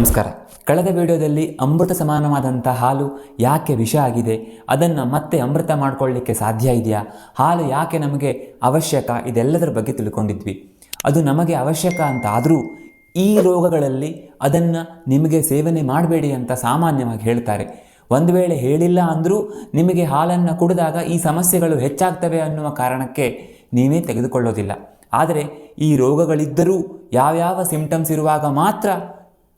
ನಮಸ್ಕಾರ. ಕಳೆದ ವಿಡಿಯೋದಲ್ಲಿ ಅಮೃತ ಸಮಾನವಾದಂಥ ಹಾಲು ಯಾಕೆ ವಿಷ ಆಗಿದೆ? ಅದನ್ನು ಮತ್ತೆ ಅಮೃತ ಮಾಡ್ಕೊಳ್ಳಿಕ್ಕೆ ಸಾಧ್ಯ ಇದೆಯಾ? ಹಾಲು ಯಾಕೆ ನಮಗೆ ಅವಶ್ಯಕ? ಇದೆಲ್ಲದರ ಬಗ್ಗೆ ತಿಳ್ಕೊಂಡಿದ್ವಿ. ಅದು ನಮಗೆ ಅವಶ್ಯಕ ಅಂತ ಆದರೂ ಈ ರೋಗಗಳಲ್ಲಿ ಅದನ್ನು ನಿಮಗೆ ಸೇವನೆ ಮಾಡಬೇಡಿ ಅಂತ ಸಾಮಾನ್ಯವಾಗಿ ಹೇಳ್ತಾರೆ. ಒಂದು ವೇಳೆ ಹೇಳಿಲ್ಲ ಅಂದರೂ ನಿಮಗೆ ಹಾಲನ್ನು ಕುಡಿದಾಗ ಈ ಸಮಸ್ಯೆಗಳು ಹೆಚ್ಚಾಗ್ತವೆ ಅನ್ನುವ ಕಾರಣಕ್ಕೆ ನೀವೇ ತೆಗೆದುಕೊಳ್ಳೋದಿಲ್ಲ. ಆದರೆ ಈ ರೋಗಗಳಿದ್ದರೂ ಯಾವ್ಯಾವ ಸಿಂಪ್ಟಮ್ಸ್ ಇರುವಾಗ ಮಾತ್ರ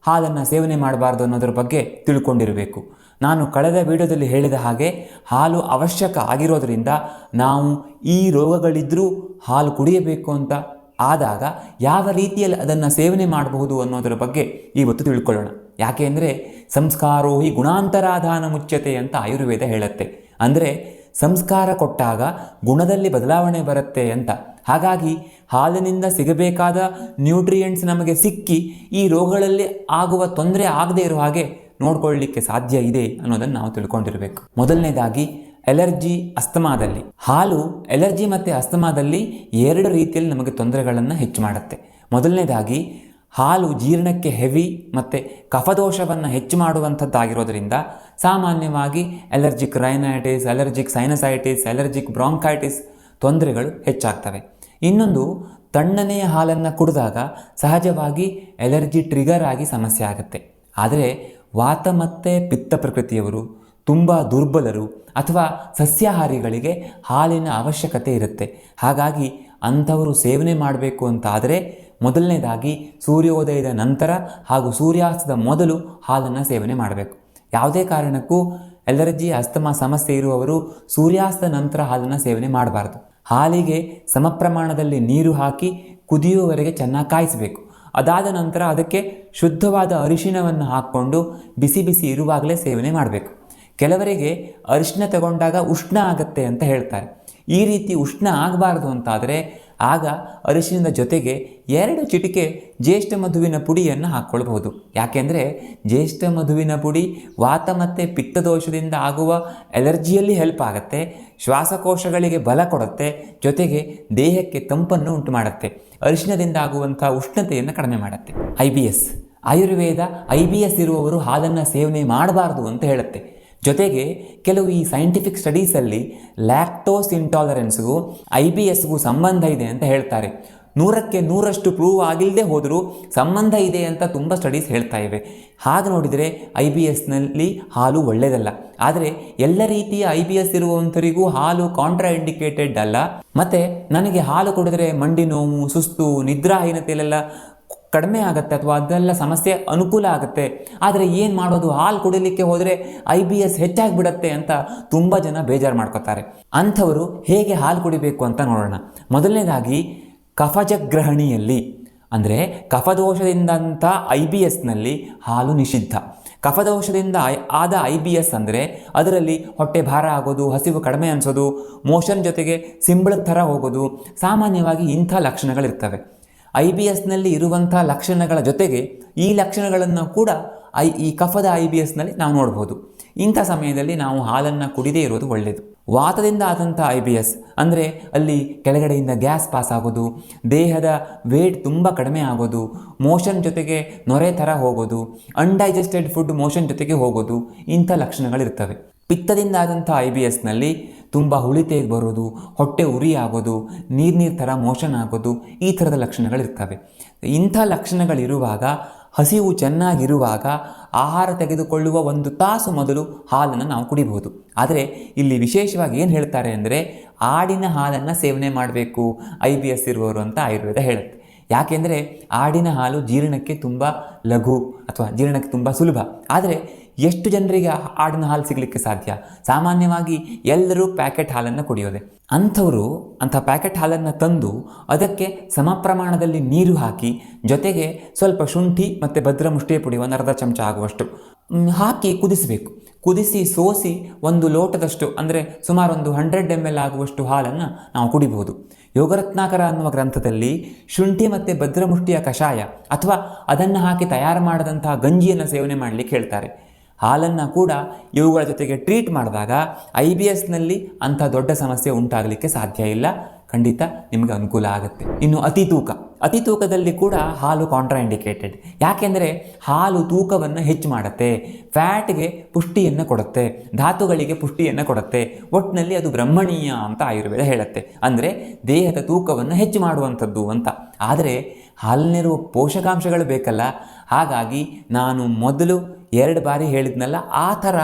ಹಾಲನ್ನು ಸೇವನೆ ಮಾಡಬಾರ್ದು ಅನ್ನೋದ್ರ ಬಗ್ಗೆ ತಿಳ್ಕೊಂಡಿರಬೇಕು. ನಾನು ಕಳೆದ ವಿಡಿಯೋದಲ್ಲಿ ಹೇಳಿದ ಹಾಗೆ ಹಾಲು ಅವಶ್ಯಕ ಆಗಿರೋದರಿಂದ ನಾವು ಈ ರೋಗಗಳಿದ್ದರೂ ಹಾಲು ಕುಡಿಯಬೇಕು ಅಂತ ಆದಾಗ ಯಾವ ರೀತಿಯಲ್ಲಿ ಅದನ್ನು ಸೇವನೆ ಮಾಡಬಹುದು ಅನ್ನೋದರ ಬಗ್ಗೆ ಇವತ್ತು ತಿಳ್ಕೊಳ್ಳೋಣ. ಯಾಕೆ ಅಂದರೆ ಸಂಸ್ಕಾರೋಹಿ ಗುಣಾಂತರಾಧಾನ ಮುಚ್ಚತೆ ಅಂತ ಆಯುರ್ವೇದ ಹೇಳುತ್ತೆ. ಅಂದರೆ ಸಂಸ್ಕಾರ ಕೊಟ್ಟಾಗ ಗುಣದಲ್ಲಿ ಬದಲಾವಣೆ ಬರುತ್ತೆ ಅಂತ. ಹಾಗಾಗಿ ಹಾಲಿನಿಂದ ಸಿಗಬೇಕಾದ ನ್ಯೂಟ್ರಿಯೆಂಟ್ಸ್ ನಮಗೆ ಸಿಕ್ಕಿ ಈ ರೋಗಗಳಲ್ಲಿ ಆಗುವ ತೊಂದರೆ ಆಗದೇ ಇರೋ ಹಾಗೆ ನೋಡ್ಕೊಳ್ಳಿಕ್ಕೆ ಸಾಧ್ಯ ಇದೆ ಅನ್ನೋದನ್ನು ನಾವು ತಿಳ್ಕೊಂಡಿರಬೇಕು. ಮೊದಲನೇದಾಗಿ ಎಲರ್ಜಿ ಅಸ್ತಮಾದಲ್ಲಿ. ಹಾಲು ಎಲರ್ಜಿ ಮತ್ತು ಅಸ್ತಮಾದಲ್ಲಿ ಎರಡು ರೀತಿಯಲ್ಲಿ ನಮಗೆ ತೊಂದರೆಗಳನ್ನು ಹೆಚ್ಚು ಮಾಡುತ್ತೆ. ಮೊದಲನೇದಾಗಿ, ಹಾಲು ಜೀರ್ಣಕ್ಕೆ ಹೆವಿ ಮತ್ತು ಕಫದೋಷವನ್ನು ಹೆಚ್ಚು ಮಾಡುವಂಥದ್ದಾಗಿರೋದ್ರಿಂದ ಸಾಮಾನ್ಯವಾಗಿ allergic rhinitis allergic sinusitis allergic bronchitis ತೊಂದರೆಗಳು ಹೆಚ್ಚಾಗ್ತವೆ. ಇನ್ನೊಂದು ತಣ್ಣನೆಯ ಹಾಲನ್ನು ಕುಡಿದಾಗ ಸಹಜವಾಗಿ ಎಲರ್ಜಿ ಟ್ರಿಗರ್ ಆಗಿ ಸಮಸ್ಯೆ ಆಗುತ್ತೆ. ಆದರೆ ವಾತ ಮತ್ತು ಪಿತ್ತ ಪ್ರಕೃತಿಯವರು, ತುಂಬ ದುರ್ಬಲರು ಅಥವಾ ಸಸ್ಯಾಹಾರಿಗಳಿಗೆ ಹಾಲಿನ ಅವಶ್ಯಕತೆ ಇರುತ್ತೆ. ಹಾಗಾಗಿ ಅಂಥವರು ಸೇವನೆ ಮಾಡಬೇಕು ಅಂತ ಆದರೆ ಮೊದಲನೇದಾಗಿ ಸೂರ್ಯೋದಯದ ನಂತರ ಹಾಗೂ ಸೂರ್ಯಾಸ್ತದ ಮೊದಲು ಹಾಲನ್ನು ಸೇವನೆ ಮಾಡಬೇಕು. ಯಾವುದೇ ಕಾರಣಕ್ಕೂ ಎಲರ್ಜಿ, ಅಸ್ತಮಾ ಸಮಸ್ಯೆ ಇರುವವರು ಸೂರ್ಯಾಸ್ತ ನಂತರ ಹಾಲನ್ನು ಸೇವನೆ ಮಾಡಬಾರ್ದು. ಹಾಲಿಗೆ ಸಮ ಪ್ರಮಾಣದಲ್ಲಿ ನೀರು ಹಾಕಿ ಕುದಿಯುವವರೆಗೆ ಚೆನ್ನಾಗಿ ಕಾಯಿಸಬೇಕು. ಅದಾದ ನಂತರ ಅದಕ್ಕೆ ಶುದ್ಧವಾದ ಅರಿಶಿಣವನ್ನು ಹಾಕ್ಕೊಂಡು ಬಿಸಿ ಬಿಸಿ ಇರುವಾಗಲೇ ಸೇವನೆ ಮಾಡಬೇಕು. ಕೆಲವರಿಗೆ ಅರಿಶಿನ ತಗೊಂಡಾಗ ಉಷ್ಣ ಆಗತ್ತೆ ಅಂತ ಹೇಳ್ತಾರೆ. ಈ ರೀತಿ ಉಷ್ಣ ಆಗಬಾರ್ದು ಅಂತಾದರೆ ಆಗ ಅರಿಶಿನದ ಜೊತೆಗೆ ಎರಡು ಚಿಟಿಕೆ ಜ್ಯೇಷ್ಠ ಮಧುವಿನ ಪುಡಿಯನ್ನು ಹಾಕ್ಕೊಳ್ಬಹುದು. ಯಾಕೆಂದರೆ ಜ್ಯೇಷ್ಠ ಮಧುವಿನ ಪುಡಿ ವಾತ ಮತ್ತು ಪಿತ್ತದೋಷದಿಂದ ಆಗುವ ಎಲರ್ಜಿಯಲ್ಲಿ ಹೆಲ್ಪ್ ಆಗುತ್ತೆ, ಶ್ವಾಸಕೋಶಗಳಿಗೆ ಬಲ ಕೊಡುತ್ತೆ, ಜೊತೆಗೆ ದೇಹಕ್ಕೆ ತಂಪನ್ನು ಉಂಟು ಮಾಡುತ್ತೆ ಅರಿಶಿನದಿಂದ ಆಗುವಂಥ ಉಷ್ಣತೆಯನ್ನು ಕಡಿಮೆ ಮಾಡುತ್ತೆ. I B S. Ayurveda, I B S ಇರುವವರು ಹಾಲನ್ನು ಸೇವನೆ ಮಾಡಬಾರ್ದು ಅಂತ ಹೇಳುತ್ತೆ. ಜೊತೆಗೆ ಕೆಲವು ಈ ಸೈಂಟಿಫಿಕ್ ಸ್ಟಡೀಸಲ್ಲಿ ಲ್ಯಾಕ್ಟೋಸ್ ಇಂಟಾಲರೆನ್ಸ್ಗೂ ಐ ಬಿ ಎಸ್ಗೂ ಸಂಬಂಧ ಇದೆ ಅಂತ ಹೇಳ್ತಾರೆ. ನೂರಕ್ಕೆ ನೂರಷ್ಟು ಪ್ರೂವ್ ಆಗಿಲ್ಲದೆ ಹೋದರೂ ಸಂಬಂಧ ಇದೆ ಅಂತ ತುಂಬ ಸ್ಟಡೀಸ್ ಹೇಳ್ತಾ ಇವೆ. ಹಾಗೆ ನೋಡಿದರೆ ಐ ಬಿ ಎಸ್ನಲ್ಲಿ ಹಾಲು ಒಳ್ಳೆಯದಲ್ಲ ಆದರೆ ಎಲ್ಲ ರೀತಿಯ ಐ ಬಿ ಎಸ್ ಇರುವಂಥರಿಗೂ ಹಾಲು ಕಾಂಟ್ರಾ ಇಂಡಿಕೇಟೆಡ್ ಅಲ್ಲ. ಮತ್ತು ನನಗೆ ಹಾಲು ಕುಡಿದ್ರೆ ಮಂಡಿ ನೋವು, ಸುಸ್ತು, ನಿದ್ರಾಹೀನತೆಯಲ್ಲೆಲ್ಲ ಕಡಿಮೆ ಆಗುತ್ತೆ ಅಥವಾ ಅದೆಲ್ಲ ಸಮಸ್ಯೆ ಅನುಕೂಲ ಆಗುತ್ತೆ. ಆದರೆ ಏನು ಮಾಡೋದು? ಹಾಲು ಕುಡಿಲಿಕ್ಕೆ ಹೋದರೆ ಐ ಬಿ ಎಸ್ ಹೆಚ್ಚಾಗಿಬಿಡತ್ತೆ ಅಂತ ತುಂಬ ಜನ ಬೇಜಾರು ಮಾಡ್ಕೋತಾರೆ. ಅಂಥವರು ಹೇಗೆ ಹಾಲು ಕುಡಿಬೇಕು ಅಂತ ನೋಡೋಣ. ಮೊದಲನೇದಾಗಿ ಕಫಜಗ್ರಹಣಿಯಲ್ಲಿ ಅಂದರೆ ಕಫದೋಷದಿಂದಂಥ ಐ ಬಿ ಎಸ್ನಲ್ಲಿ ಹಾಲು ನಿಷಿದ್ಧ. ಕಫದೋಷದಿಂದ ಆದ ಐ ಬಿ ಎಸ್ ಅಂದರೆ ಅದರಲ್ಲಿ ಹೊಟ್ಟೆ ಭಾರ ಆಗೋದು, ಹಸಿವು ಕಡಿಮೆ ಅನಿಸೋದು, ಮೋಷನ್ ಜೊತೆಗೆ ಸಿಂಬಳದ ಥರ ಹೋಗೋದು, ಸಾಮಾನ್ಯವಾಗಿ ಇಂಥ ಲಕ್ಷಣಗಳಿರ್ತವೆ. ಐ ಬಿ ಎಸ್ನಲ್ಲಿ ಇರುವಂಥ ಲಕ್ಷಣಗಳ ಜೊತೆಗೆ ಈ ಲಕ್ಷಣಗಳನ್ನು ಕೂಡ ಐ, ಈ ಕಫದ ಐ ಬಿ ಎಸ್ನಲ್ಲಿ ನಾವು ನೋಡ್ಬೋದು. ಇಂಥ ಸಮಯದಲ್ಲಿ ನಾವು ಹಾಲನ್ನು ಕುಡಿದೇ ಇರೋದು ಒಳ್ಳೆಯದು ವಾತದಿಂದ ಆದಂಥ ಐ ಬಿ ಎಸ್, ಅಂದರೆ ಅಲ್ಲಿ ಕೆಳಗಡೆಯಿಂದ ಗ್ಯಾಸ್ ಪಾಸ್ ಆಗೋದು, ದೇಹದ ವೇಟ್ ತುಂಬ ಕಡಿಮೆ ಆಗೋದು, ಮೋಷನ್ ಜೊತೆಗೆ ನೊರೆ ಥರ ಹೋಗೋದು, ಅನ್ಡೈಜೆಸ್ಟೆಡ್ ಫುಡ್ ಮೋಷನ್ ಜೊತೆಗೆ ಹೋಗೋದು, ಇಂಥ ಲಕ್ಷಣಗಳಿರ್ತವೆ. ಪಿತ್ತದಿಂದ ಆದಂಥ ಐ ಬಿ ಎಸ್ನಲ್ಲಿ ತುಂಬ ಹುಳಿತೇಗೆ ಬರೋದು, ಹೊಟ್ಟೆ ಉರಿ ಆಗೋದು ನೀರು ನೀರು ಥರ ಮೋಷನ್ ಆಗೋದು ಈ ಥರದ ಲಕ್ಷಣಗಳಿರ್ತವೆ. ಇಂಥ ಲಕ್ಷಣಗಳಿರುವಾಗ, ಹಸಿವು ಚೆನ್ನಾಗಿರುವಾಗ ಆಹಾರ ತೆಗೆದುಕೊಳ್ಳುವ ಒಂದು ತಾಸು ಮೊದಲು ಹಾಲನ್ನು ನಾವು ಕುಡಿಬಹುದು. ಆದರೆ ಇಲ್ಲಿ ವಿಶೇಷವಾಗಿ ಏನು ಹೇಳ್ತಾರೆ ಅಂದರೆ ಆಡಿನ ಹಾಲನ್ನು ಸೇವನೆ ಮಾಡಬೇಕು ಐ ಬಿ ಎಸ್ ಇರುವವರು ಅಂತ ಆಯುರ್ವೇದ ಹೇಳುತ್ತೆ. ಯಾಕೆಂದರೆ ಆಡಿನ ಹಾಲು ಜೀರ್ಣಕ್ಕೆ ತುಂಬ ಲಘು ಅಥವಾ ಜೀರ್ಣಕ್ಕೆ ತುಂಬ ಸುಲಭ. ಆದರೆ ಎಷ್ಟು ಜನರಿಗೆ ಆಡಿನ ಹಾಲು ಸಿಗಲಿಕ್ಕೆ ಸಾಧ್ಯ? ಸಾಮಾನ್ಯವಾಗಿ ಎಲ್ಲರೂ ಪ್ಯಾಕೆಟ್ ಹಾಲನ್ನು ಕುಡಿಯೋದೆ. ಅಂಥವರು ಅಂಥ ಪ್ಯಾಕೆಟ್ ಹಾಲನ್ನು ತಂದು ಅದಕ್ಕೆ ಸಮ ಪ್ರಮಾಣದಲ್ಲಿ ನೀರು ಹಾಕಿ, ಜೊತೆಗೆ ಸ್ವಲ್ಪ ಶುಂಠಿ ಮತ್ತು ಭದ್ರ ಮುಷ್ಟಿಯ ಪುಡಿ ಒಂದು ಅರ್ಧ ಚಮಚ ಆಗುವಷ್ಟು ಹಾಕಿ ಕುದಿಸಬೇಕು. ಕುದಿಸಿ ಸೋಸಿ ಒಂದು ಲೋಟದಷ್ಟು, ಅಂದರೆ ಸುಮಾರು ಒಂದು ಹಂಡ್ರೆಡ್ ಎಂ ಎಲ್ ಆಗುವಷ್ಟು ಹಾಲನ್ನು ನಾವು ಕುಡಿಬಹುದು ಯೋಗರತ್ನಾಕರ ಅನ್ನುವ ಗ್ರಂಥದಲ್ಲಿ ಶುಂಠಿ ಮತ್ತು ಭದ್ರಮುಷ್ಟಿಯ ಕಷಾಯ, ಅಥವಾ ಅದನ್ನು ಹಾಕಿ ತಯಾರು ಮಾಡದಂತಹ ಗಂಜಿಯನ್ನು ಸೇವನೆ ಮಾಡಲಿಕ್ಕೆ ಹೇಳ್ತಾರೆ. ಹಾಲನ್ನು ಕೂಡ ಇವುಗಳ ಜೊತೆಗೆ ಟ್ರೀಟ್ ಮಾಡಿದಾಗ ಐ ಬಿ ಎಸ್ನಲ್ಲಿ ಅಂಥ ದೊಡ್ಡ ಸಮಸ್ಯೆ ಉಂಟಾಗಲಿಕ್ಕೆ ಸಾಧ್ಯ ಇಲ್ಲ. ಖಂಡಿತ ನಿಮಗೆ ಅನುಕೂಲ ಆಗುತ್ತೆ. ಇನ್ನು ಅತಿ ತೂಕ. ಅತಿ ತೂಕದಲ್ಲಿ ಕೂಡ ಹಾಲು ಕಾಂಟ್ರಾಇಂಡಿಕೇಟೆಡ್ ಯಾಕೆಂದರೆ ಹಾಲು ತೂಕವನ್ನು ಹೆಚ್ಚು ಮಾಡುತ್ತೆ. ಫ್ಯಾಟ್ಗೆ ಪುಷ್ಟಿಯನ್ನು ಕೊಡುತ್ತೆ. ಧಾತುಗಳಿಗೆ ಪುಷ್ಟಿಯನ್ನು ಕೊಡುತ್ತೆ. ಒಟ್ಟಿನಲ್ಲಿ ಅದು ಬ್ರಹ್ಮಣೀಯ ಅಂತ ಆಯುರ್ವೇದ ಹೇಳುತ್ತೆ. ಅಂದರೆ ದೇಹದ ತೂಕವನ್ನು ಹೆಚ್ಚು ಮಾಡುವಂಥದ್ದು ಅಂತ. ಆದರೆ ಹಾಲಿನಿರುವ ಪೋಷಕಾಂಶಗಳು ಬೇಕಲ್ಲ? ಹಾಗಾಗಿ ನಾನು ಮೊದಲು ಎರಡು ಬಾರಿ ಹೇಳಿದ್ನಲ್ಲ, ಆ ಥರ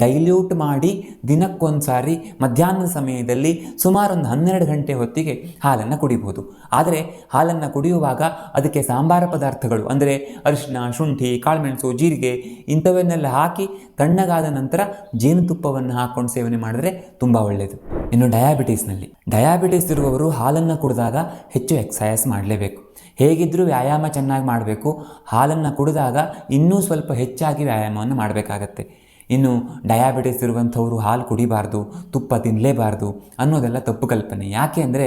ಡೈಲ್ಯೂಟ್ ಮಾಡಿ ದಿನಕ್ಕೊಂದು ಸಾರಿ ಮಧ್ಯಾಹ್ನದ ಸಮಯದಲ್ಲಿ ಸುಮಾರು ಒಂದು ಹನ್ನೆರಡು ಗಂಟೆ ಹೊತ್ತಿಗೆ ಹಾಲನ್ನು ಕುಡಿಬೋದು. ಆದರೆ ಹಾಲನ್ನು ಕುಡಿಯುವಾಗ ಅದಕ್ಕೆ ಸಾಂಬಾರ ಪದಾರ್ಥಗಳು, ಅಂದರೆ ಅರಿಶಿನ ಶುಂಠಿ, ಕಾಳುಮೆಣಸು, ಜೀರಿಗೆ ಇಂಥವನ್ನೆಲ್ಲ ಹಾಕಿ ತಣ್ಣಗಾದ ನಂತರ ಜೇನುತುಪ್ಪವನ್ನು ಹಾಕ್ಕೊಂಡು ಸೇವನೆ ಮಾಡಿದ್ರೆ ತುಂಬ ಒಳ್ಳೆಯದು ಇನ್ನು ಡಯಾಬಿಟೀಸ್ನಲ್ಲಿ ಡಯಾಬಿಟೀಸ್ ಇರುವವರು ಹಾಲನ್ನು ಕುಡಿದಾಗ ಹೆಚ್ಚು ಎಕ್ಸಸೈಸ್ ಮಾಡಲೇಬೇಕು. ಹೇಗಿದ್ದರೂ ವ್ಯಾಯಾಮ ಚೆನ್ನಾಗಿ ಮಾಡಬೇಕು. ಹಾಲನ್ನು ಕುಡಿದಾಗ ಇನ್ನೂ ಸ್ವಲ್ಪ ಹೆಚ್ಚಾಗಿ ವ್ಯಾಯಾಮವನ್ನು ಮಾಡಬೇಕಾಗತ್ತೆ. ಇನ್ನು ಡಯಾಬಿಟಿಸ್ ಇರುವಂಥವರು ಹಾಲು ಕುಡಿಬಾರ್ದು, ತುಪ್ಪ ತಿನ್ನಲೇಬಾರ್ದು ಅನ್ನೋದೆಲ್ಲ ತಪ್ಪು ಕಲ್ಪನೆ. ಯಾಕೆ ಅಂದರೆ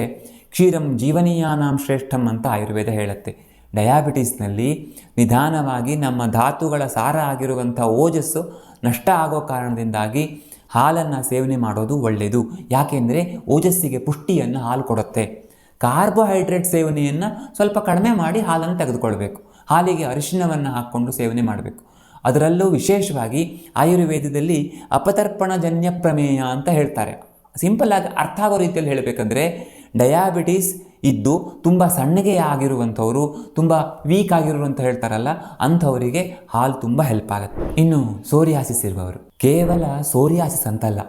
ಕ್ಷೀರಂ ಜೀವನೀಯಾನಾಂ ಶ್ರೇಷ್ಠಂ ಅಂತ ಆಯುರ್ವೇದ ಹೇಳುತ್ತೆ. ಡಯಾಬಿಟಿಸ್ನಲ್ಲಿ ನಿಧಾನವಾಗಿ ನಮ್ಮ ಧಾತುಗಳ ಸಾರ ಆಗಿರುವಂಥ ಓಜಸ್ಸು ನಷ್ಟ ಆಗೋ ಕಾರಣದಿಂದಾಗಿ ಹಾಲನ್ನು ಸೇವನೆ ಮಾಡೋದು ಒಳ್ಳೆಯದು. ಯಾಕೆಂದರೆ ಓಜಸ್ಸಿಗೆ ಪುಷ್ಟಿಯನ್ನು ಹಾಲು ಕೊಡುತ್ತೆ. ಕಾರ್ಬೋಹೈಡ್ರೇಟ್ ಸೇವನೆಯನ್ನು ಸ್ವಲ್ಪ ಕಡಿಮೆ ಮಾಡಿ ಹಾಲನ್ನು ತೆಗೆದುಕೊಳ್ಬೇಕು. ಹಾಲಿಗೆ ಅರಿಶಿಣವನ್ನು ಹಾಕ್ಕೊಂಡು ಸೇವನೆ ಮಾಡಬೇಕು. ಅದರಲ್ಲೂ ವಿಶೇಷವಾಗಿ ಆಯುರ್ವೇದದಲ್ಲಿ ಅಪತರ್ಪಣಜನ್ಯ ಪ್ರಮೇಯ ಅಂತ ಹೇಳ್ತಾರೆ. ಸಿಂಪಲ್ ಆಗಿ ಅರ್ಥ ಆಗೋ ರೀತಿಯಲ್ಲಿ ಹೇಳಬೇಕಂದ್ರೆ, ಡಯಾಬಿಟೀಸ್ ಇದ್ದು ತುಂಬ ಸಣ್ಣಗೆ ಆಗಿರುವಂಥವರು, ತುಂಬ ವೀಕ್ ಆಗಿರುವಂಥ ಹೇಳ್ತಾರಲ್ಲ, ಅಂಥವರಿಗೆ ಹಾಲು ತುಂಬ ಹೆಲ್ಪ್ ಆಗುತ್ತೆ. ಇನ್ನು ಸೋರಿಯಾಸಿಸ್ ಇರುವವರು. ಕೇವಲ ಸೋರಿಯಾಸಿಸ್ ಅಂತಲ್ಲ.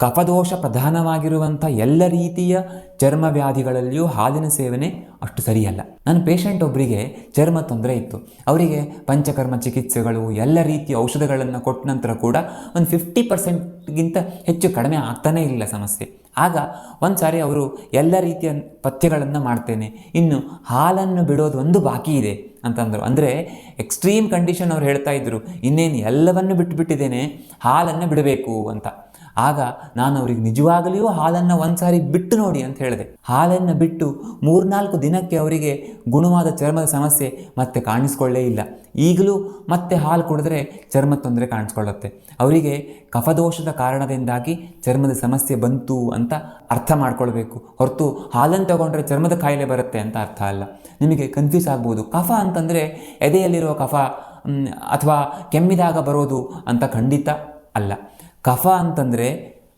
ಕಫದೋಷ ಪ್ರಧಾನವಾಗಿರುವಂಥ ಎಲ್ಲ ರೀತಿಯ ಚರ್ಮ ವ್ಯಾಧಿಗಳಲ್ಲಿಯೂ ಹಾಲಿನ ಸೇವನೆ ಅಷ್ಟು ಸರಿಯಲ್ಲ. ನನ್ನ ಪೇಷಂಟ್ ಒಬ್ಬರಿಗೆ ಚರ್ಮ ತೊಂದರೆ ಇತ್ತು. ಅವರಿಗೆ ಪಂಚಕರ್ಮ ಚಿಕಿತ್ಸೆಗಳು, ಎಲ್ಲ ರೀತಿಯ ಔಷಧಗಳನ್ನು ಕೊಟ್ಟ ನಂತರ ಕೂಡ ಒಂದು ಫಿಫ್ಟಿ ಪರ್ಸೆಂಟ್ಗಿಂತ ಹೆಚ್ಚು ಕಡಿಮೆ ಆಗ್ತಾನೇ ಇಲ್ಲ ಸಮಸ್ಯೆ. ಆಗ ಒಂದು ಸಾರಿ ಅವರು ಎಲ್ಲ ರೀತಿಯ ಪಥ್ಯಗಳನ್ನು ಮಾಡ್ತೇನೆ. ಇನ್ನು ಹಾಲನ್ನು ಬಿಡೋದು ಒಂದು ಬಾಕಿ ಇದೆ ಅಂತಂದರು. ಅಂದರೆ ಎಕ್ಸ್ಟ್ರೀಮ್ ಕಂಡೀಷನ್ ಅವ್ರು ಹೇಳ್ತಾ ಇದ್ದರು ಇನ್ನೇನು ಎಲ್ಲವನ್ನು ಬಿಟ್ಟುಬಿಟ್ಟಿದ್ದೇನೆ ಹಾಲನ್ನು ಬಿಡಬೇಕು ಅಂತ. ಆಗ ನಾನು ಅವರಿಗೆ ನಿಜವಾಗಲಿಯೂ ಹಾಲನ್ನು ಒಂದು ಸಾರಿ ಬಿಟ್ಟು ನೋಡಿ ಅಂತ ಹೇಳಿದೆ. ಹಾಲನ್ನು ಬಿಟ್ಟು ಮೂರ್ನಾಲ್ಕು ದಿನಕ್ಕೆ ಅವರಿಗೆ ಗುಣವಾದ ಚರ್ಮದ ಸಮಸ್ಯೆ ಮತ್ತೆ ಕಾಣಿಸ್ಕೊಳ್ಳೇ ಇಲ್ಲ. ಈಗಲೂ ಮತ್ತೆ ಹಾಲು ಕುಡಿದ್ರೆ ಚರ್ಮ ತೊಂದರೆ ಕಾಣಿಸ್ಕೊಳ್ಳುತ್ತೆ. ಅವರಿಗೆ ಕಫದೋಷದ ಕಾರಣದಿಂದಾಗಿ ಚರ್ಮದ ಸಮಸ್ಯೆ ಬಂತು ಅಂತ ಅರ್ಥ ಮಾಡ್ಕೊಳ್ಬೇಕು. ಹೊರತು ಹಾಲನ್ನು ತಗೊಂಡ್ರೆ ಚರ್ಮದ ಕಾಯಿಲೆ ಬರುತ್ತೆ ಅಂತ ಅರ್ಥ ಅಲ್ಲ. ನಿಮಗೆ ಕನ್ಫ್ಯೂಸ್ ಆಗ್ಬೋದು. ಕಫ ಅಂತಂದರೆ ಎದೆಯಲ್ಲಿರೋ ಕಫ ಅಥವಾ ಕೆಮ್ಮಿದಾಗ ಬರೋದು ಅಂತ ಖಂಡಿತ ಅಲ್ಲ. ಕಫ ಅಂತಂದರೆ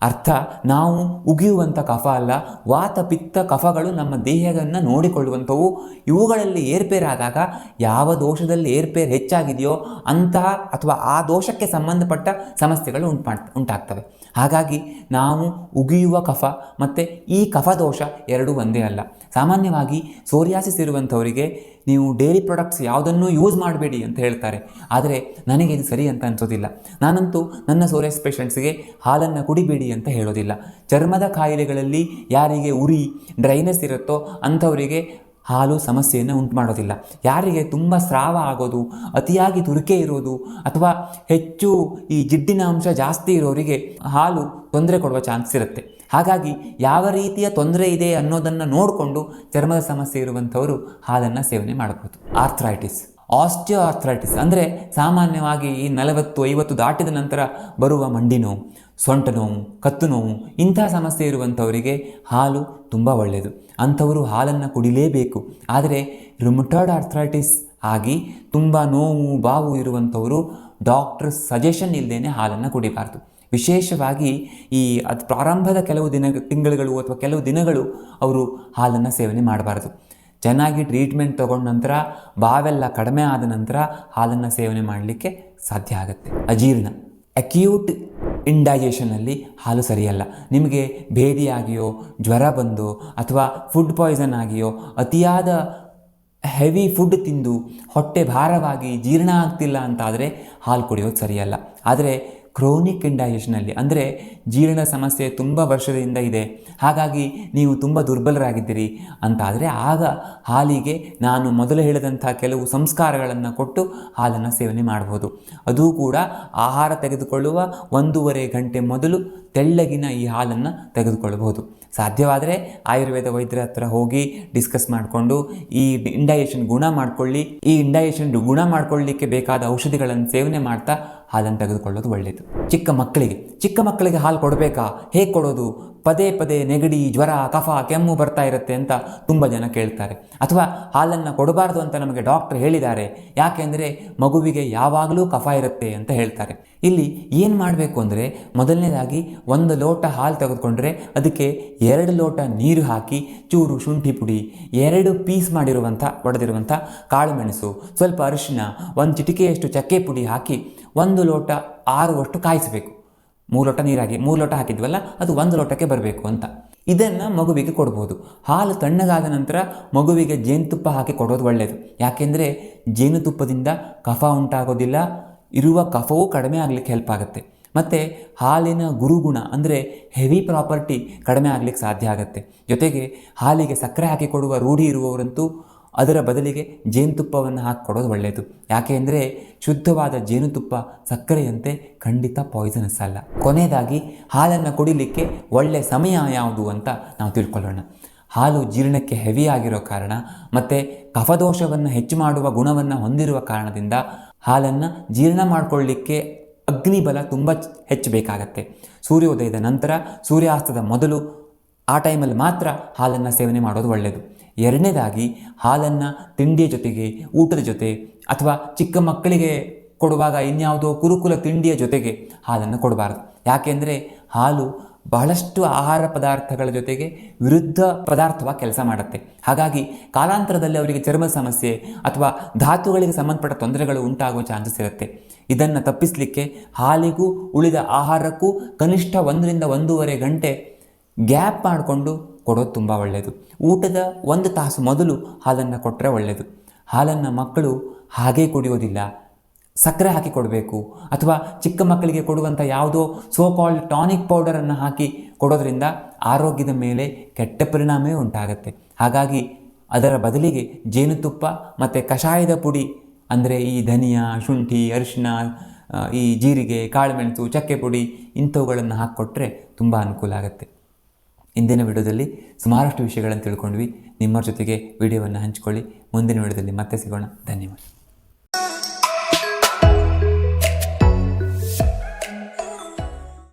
ಅರ್ಥ, ನಾವು ಉಗಿಯುವಂಥ ಕಫ ಅಲ್ಲ ವಾತ ಪಿತ್ತ ಕಫಗಳು ನಮ್ಮ ದೇಹವನ್ನು ನೋಡಿಕೊಳ್ಳುವಂಥವು. ಇವುಗಳಲ್ಲಿ ಏರ್ಪೇರಾದಾಗ ಯಾವ ದೋಷದಲ್ಲಿ ಏರ್ಪೇರು ಹೆಚ್ಚಾಗಿದೆಯೋ ಅಂತಹ ಅಥವಾ ಆ ದೋಷಕ್ಕೆ ಸಂಬಂಧಪಟ್ಟ ಸಮಸ್ಯೆಗಳು ಉಂಟು ಉಂಟಾಗ್ತವೆ. ಹಾಗಾಗಿ ನಾವು ಉಗಿಯುವ ಕಫ ಮತ್ತು ಈ ಕಫ ದೋಷ ಎರಡೂ ಒಂದೇ ಅಲ್ಲ. ಸಾಮಾನ್ಯವಾಗಿ ಸೋರಿಯಾಸಿಸ್ ಇರುವಂಥವರಿಗೆ ನೀವು ಡೈರಿ ಪ್ರಾಡಕ್ಟ್ಸ್ ಯಾವುದನ್ನೂ ಯೂಸ್ ಮಾಡಬೇಡಿ ಅಂತ ಹೇಳ್ತಾರೆ. ಆದರೆ ನನಗೆ ಇದು ಸರಿ ಅಂತ ಅನಿಸೋದಿಲ್ಲ. ನಾನಂತೂ ನನ್ನ ಸೋರಿಯಾಸ್ ಪೇಷಂಟ್ಸ್ಗೆ ಹಾಲನ್ನು ಕುಡಿಬೇಡಿ ಅಂತ ಹೇಳೋದಿಲ್ಲ. ಚರ್ಮದ ಕಾಯಿಲೆಗಳಲ್ಲಿ ಯಾರಿಗೆ ಉರಿ ಡ್ರೈನೆಸ್ ಇರುತ್ತೋ ಅಂಥವರಿಗೆ ಹಾಲು ಸಮಸ್ಯೆಯನ್ನು ಉಂಟು ಮಾಡೋದಿಲ್ಲ ಯಾರಿಗೆ ತುಂಬ ಸ್ರಾವ ಆಗೋದು, ಅತಿಯಾಗಿ ತುರಿಕೆ ಇರೋದು, ಅಥವಾ ಹೆಚ್ಚು ಈ ಜಿಡ್ಡಿನ ಅಂಶ ಜಾಸ್ತಿ ಇರೋರಿಗೆ ಹಾಲು ತೊಂದರೆ ಕೊಡುವ ಚಾನ್ಸ್ ಇರುತ್ತೆ. ಹಾಗಾಗಿ ಯಾವ ರೀತಿಯ ತೊಂದರೆ ಇದೆ ಅನ್ನೋದನ್ನು ನೋಡಿಕೊಂಡು ಚರ್ಮದ ಸಮಸ್ಯೆ ಇರುವಂಥವರು ಹಾಲನ್ನು ಸೇವನೆ ಮಾಡಬಹುದು ಆರ್ಥ್ರೈಟಿಸ್ ಆಸ್ಟಿಯೋ ಆರ್ಥ್ರೈಟಿಸ್ ಅಂದರೆ ಸಾಮಾನ್ಯವಾಗಿ ಈ ನಲವತ್ತು ಐವತ್ತು ದಾಟಿದ ನಂತರ ಬರುವ ಮಂಡಿ ಸೊಂಟ ನೋವು, ಕತ್ತು ನೋವು, ಇಂಥ ಸಮಸ್ಯೆ ಇರುವಂಥವರಿಗೆ ಹಾಲು ತುಂಬ ಒಳ್ಳೆಯದು. ಅಂಥವರು ಹಾಲನ್ನು ಕುಡಿಲೇಬೇಕು. ಆದರೆ ರುಮಟಾಯ್ಡ್ ಆರ್ಥ್ರೈಟಿಸ್ ಆಗಿ ತುಂಬ ನೋವು, ಬಾವು ಇರುವಂಥವರು ಡಾಕ್ಟರ್ ಸಜೆಷನ್ ಇಲ್ಲದೇ ಹಾಲನ್ನು ಕುಡಿಬಾರ್ದು. ವಿಶೇಷವಾಗಿ ಈ ಅದು ಪ್ರಾರಂಭದ ಕೆಲವು ದಿನ, ತಿಂಗಳುಗಳು ಅಥವಾ ಕೆಲವು ದಿನಗಳು ಅವರು ಹಾಲನ್ನು ಸೇವನೆ ಮಾಡಬಾರ್ದು. ಚೆನ್ನಾಗಿ ಟ್ರೀಟ್ಮೆಂಟ್ ತಗೊಂಡ ನಂತರ, ಬಾವೆಲ್ಲ ಕಡಿಮೆ ಆದ ನಂತರ ಹಾಲನ್ನು ಸೇವನೆ ಮಾಡಲಿಕ್ಕೆ ಸಾಧ್ಯ ಆಗುತ್ತೆ. ಅಜೀರ್ಣ. ಅಕ್ಯೂಟ್ ಇಂಡೈಜೇಷನಲ್ಲಿ ಹಾಲು ಸರಿಯಲ್ಲ. ನಿಮಗೆ ಭೇದಿಯಾಗಿಯೋ, ಜ್ವರ ಬಂದು ಅಥವಾ ಫುಡ್ ಪಾಯ್ಸನ್ ಆಗಿಯೋ, ಅತಿಯಾದ ಹೆವಿ ಫುಡ್ ತಿಂದು ಹೊಟ್ಟೆ ಭಾರವಾಗಿ ಜೀರ್ಣ ಆಗ್ತಿಲ್ಲ ಅಂತಾದರೆ ಹಾಲು ಕುಡಿಯೋದು ಸರಿಯಲ್ಲ. ಆದರೆ ಕ್ರೋನಿಕ್ ಇಂಡೈಜೆಷನಲ್ಲಿ ಅಂದರೆ ಜೀರ್ಣ ಸಮಸ್ಯೆ ತುಂಬ ವರ್ಷದಿಂದ ಇದೆ. ಹಾಗಾಗಿ ನೀವು ತುಂಬ ದುರ್ಬಲರಾಗಿದ್ದೀರಿ. ಅಂತಾದರೆ ಆಗ ಹಾಲಿಗೆ ನಾನು ಮೊದಲು ಹೇಳಿದಂಥ ಕೆಲವು ಸಂಸ್ಕಾರಗಳನ್ನು ಕೊಟ್ಟು ಹಾಲನ್ನು ಸೇವನೆ ಮಾಡ್ಬೋದು. ಅದು ಕೂಡ ಆಹಾರ ತೆಗೆದುಕೊಳ್ಳುವ ಒಂದೂವರೆ ಗಂಟೆ ಮೊದಲು ತೆಳ್ಳಗಿನ ಈ ಹಾಲನ್ನು ತೆಗೆದುಕೊಳ್ಳಬಹುದು. ಸಾಧ್ಯವಾದರೆ ಆಯುರ್ವೇದ ವೈದ್ಯರ ಹತ್ರ ಹೋಗಿ ಡಿಸ್ಕಸ್ ಮಾಡಿಕೊಂಡು ಈ ಇಂಡೈಜೆಷನ್ ಗುಣ ಮಾಡಿಕೊಳ್ಳಿ. ಈ ಇಂಡೈಜೆಷನ್ ಗುಣ ಮಾಡಿಕೊಳ್ಳಿಕ್ಕೆ ಬೇಕಾದ ಔಷಧಿಗಳನ್ನು ಸೇವನೆ ಮಾಡ್ತಾ ಹಾಲನ್ನು ತೆಗೆದುಕೊಳ್ಳೋದು ಒಳ್ಳೆಯದು ಚಿಕ್ಕ ಮಕ್ಕಳಿಗೆ ಚಿಕ್ಕ ಮಕ್ಕಳಿಗೆ ಹಾಲು ಕೊಡಬೇಕಾ? ಹೇಗೆ ಕೊಡೋದು? ಪದೇ ಪದೇ ನೆಗಡಿ, ಜ್ವರ, ಕಫ, ಕೆಮ್ಮು ಬರ್ತಾ ಇರುತ್ತೆ ಅಂತ ತುಂಬ ಜನ ಕೇಳ್ತಾರೆ. ಅಥವಾ ಹಾಲನ್ನು ಕೊಡಬಾರ್ದು ಅಂತ ನಮಗೆ ಡಾಕ್ಟರ್ ಹೇಳಿದ್ದಾರೆ. ಯಾಕೆಂದರೆ ಮಗುವಿಗೆ ಯಾವಾಗಲೂ ಕಫ ಇರುತ್ತೆ ಅಂತ ಹೇಳ್ತಾರೆ. ಇಲ್ಲಿ ಏನು ಮಾಡಬೇಕು ಅಂದರೆ ಮೊದಲನೇದಾಗಿ ಒಂದು ಲೋಟ ಹಾಲು ತೆಗೆದುಕೊಂಡ್ರೆ ಅದಕ್ಕೆ ಎರಡು ಲೋಟ ನೀರು ಹಾಕಿ ಚೂರು ಶುಂಠಿ ಪುಡಿ, ಎರಡು ಪೀಸ್ ಮಾಡಿರುವಂಥ, ಒಡೆದಿರುವಂಥ ಕಾಳುಮೆಣಸು, ಸ್ವಲ್ಪ ಅರಿಶಿನ ಒಂದು ಚಿಟಿಕೆಯಷ್ಟು ಚಕ್ಕೆ ಪುಡಿ ಹಾಕಿ ಒಂದು ಲೋಟ ಆರುವಷ್ಟು ಕಾಯಿಸಬೇಕು. ಮೂರು ಲೋಟ ನೀರಾಗಿ ಮೂರು ಲೋಟ ಹಾಕಿದ್ವಲ್ಲ, ಅದು ಒಂದು ಲೋಟಕ್ಕೆ ಬರಬೇಕು ಅಂತ. ಇದನ್ನು ಮಗುವಿಗೆ ಕೊಡ್ಬೋದು. ಹಾಲು ತಣ್ಣಗಾದ ನಂತರ ಮಗುವಿಗೆ ಜೇನುತುಪ್ಪ ಹಾಕಿ ಕೊಡೋದು ಒಳ್ಳೆಯದು ಯಾಕೆಂದರೆ ಜೇನುತುಪ್ಪದಿಂದ ಕಫ ಉಂಟಾಗೋದಿಲ್ಲ, ಇರುವ ಕಫವೂ ಕಡಿಮೆ ಆಗಲಿಕ್ಕೆ ಹೆಲ್ಪ್ ಆಗುತ್ತೆ. ಮತ್ತು ಹಾಲಿನ ಗುರುಗುಣ ಅಂದರೆ ಹೆವಿ ಪ್ರಾಪರ್ಟಿ ಕಡಿಮೆ ಆಗಲಿಕ್ಕೆ ಸಾಧ್ಯ ಆಗುತ್ತೆ. ಜೊತೆಗೆ ಹಾಲಿಗೆ ಸಕ್ಕರೆ ಹಾಕಿ ಕೊಡುವ ರೂಢಿ ಇರುವವರಂತೂ ಅದರ ಬದಲಿಗೆ ಜೇನುತುಪ್ಪವನ್ನು ಹಾಕಿ ಕೊಡೋದು ಒಳ್ಳೆಯದು ಯಾಕೆ ಅಂದರೆ ಶುದ್ಧವಾದ ಜೇನುತುಪ್ಪ ಸಕ್ಕರೆಯಂತೆ ಖಂಡಿತ ಪಾಯ್ಸನಸ್ ಅಲ್ಲ. ಕೊನೆಯದಾಗಿ ಹಾಲನ್ನು ಕುಡಿಲಿಕ್ಕೆ ಒಳ್ಳೆಯ ಸಮಯ ಯಾವುದು ಅಂತ ನಾವು ತಿಳ್ಕೊಳ್ಳೋಣ. ಹಾಲು ಜೀರ್ಣಕ್ಕೆ ಹೆವಿ ಆಗಿರೋ ಕಾರಣ ಮತ್ತು ಕಫದೋಷವನ್ನು ಹೆಚ್ಚು ಮಾಡುವ ಗುಣವನ್ನು ಹೊಂದಿರುವ ಕಾರಣದಿಂದ ಹಾಲನ್ನು ಜೀರ್ಣ ಮಾಡಿಕೊಳ್ಳಿಕ್ಕೆ ಅಗ್ನಿಬಲ ತುಂಬ ಹೆಚ್ಚು ಬೇಕಾಗತ್ತೆ. ಸೂರ್ಯೋದಯದ ನಂತರ ಸೂರ್ಯಾಸ್ತದ ಮೊದಲು ಆ ಟೈಮಲ್ಲಿ ಮಾತ್ರ ಹಾಲನ್ನು ಸೇವನೆ ಮಾಡೋದು ಒಳ್ಳೆಯದು ಎರಡನೇದಾಗಿ ಹಾಲನ್ನು ತಿಂಡಿಯ ಜೊತೆಗೆ, ಊಟದ ಜೊತೆ ಅಥವಾ ಚಿಕ್ಕ ಮಕ್ಕಳಿಗೆ ಕೊಡುವಾಗ ಇನ್ಯಾವುದೋ ಕುರುಕುಲ ತಿಂಡಿಯ ಜೊತೆಗೆ ಹಾಲನ್ನು ಕೊಡಬಾರ್ದು. ಯಾಕೆಂದರೆ ಹಾಲು ಬಹಳಷ್ಟು ಆಹಾರ ಪದಾರ್ಥಗಳ ಜೊತೆಗೆ ವಿರುದ್ಧ ಪದಾರ್ಥವಾಗಿ ಕೆಲಸ ಮಾಡುತ್ತೆ. ಹಾಗಾಗಿ ಕಾಲಾಂತರದಲ್ಲಿ ಅವರಿಗೆ ಚರ್ಮ ಸಮಸ್ಯೆ ಅಥವಾ ಧಾತುಗಳಿಗೆ ಸಂಬಂಧಪಟ್ಟ ತೊಂದರೆಗಳು ಉಂಟಾಗುವ ಚಾನ್ಸಸ್ ಇರುತ್ತೆ. ಇದನ್ನು ತಪ್ಪಿಸಲಿಕ್ಕೆ ಹಾಲಿಗೂ ಉಳಿದ ಆಹಾರಕ್ಕೂ ಕನಿಷ್ಠ ಒಂದರಿಂದ ಒಂದೂವರೆ ಗಂಟೆ ಗ್ಯಾಪ್ ಮಾಡಿಕೊಂಡು ಕೊಡೋದು ತುಂಬ ಒಳ್ಳೆಯದು ಊಟದ ಒಂದು ತಾಸು ಮೊದಲು ಹಾಲನ್ನು ಕೊಟ್ಟರೆ ಒಳ್ಳೆಯದು ಹಾಲನ್ನು ಮಕ್ಕಳು ಹಾಗೇ ಕುಡಿಯೋದಿಲ್ಲ. ಸಕ್ಕರೆ ಹಾಕಿ ಕೊಡಬೇಕು. ಅಥವಾ ಚಿಕ್ಕ ಮಕ್ಕಳಿಗೆ ಕೊಡುವಂಥ ಯಾವುದೋ ಸೋ ಕಾಲ್ಡ್ ಟಾನಿಕ್ ಪೌಡರನ್ನು ಹಾಕಿ ಕೊಡೋದ್ರಿಂದ ಆರೋಗ್ಯದ ಮೇಲೆ ಕೆಟ್ಟ ಪರಿಣಾಮವೇ ಉಂಟಾಗುತ್ತೆ. ಹಾಗಾಗಿ ಅದರ ಬದಲಿಗೆ ಜೇನುತುಪ್ಪ ಮತ್ತು ಕಷಾಯದ ಪುಡಿ ಅಂದರೆ ಈ ಧನಿಯಾ, ಶುಂಠಿ ಅರಿಶಿನ ಈ ಜೀರಿಗೆ, ಕಾಳುಮೆಣಸು, ಚಕ್ಕೆ ಪುಡಿ ಇಂಥವುಗಳನ್ನು ಹಾಕಿಕೊಟ್ರೆ ತುಂಬ ಅನುಕೂಲ ಆಗುತ್ತೆ. ಇಂದಿನ ವಿಡಿಯೋದಲ್ಲಿ ಸುಮಾರಷ್ಟು ವಿಷಯಗಳನ್ನು ತಿಳ್ಕೊಂಡ್ವಿ. ನಿಮ್ಮ ಜೊತೆಗೆ ವಿಡಿಯೋವನ್ನು ಹಂಚಿಕೊಳ್ಳಿ. ಮುಂದಿನ ವಿಡಿಯೋದಲ್ಲಿ ಮತ್ತೆ ಸಿಗೋಣ. ಧನ್ಯವಾದ.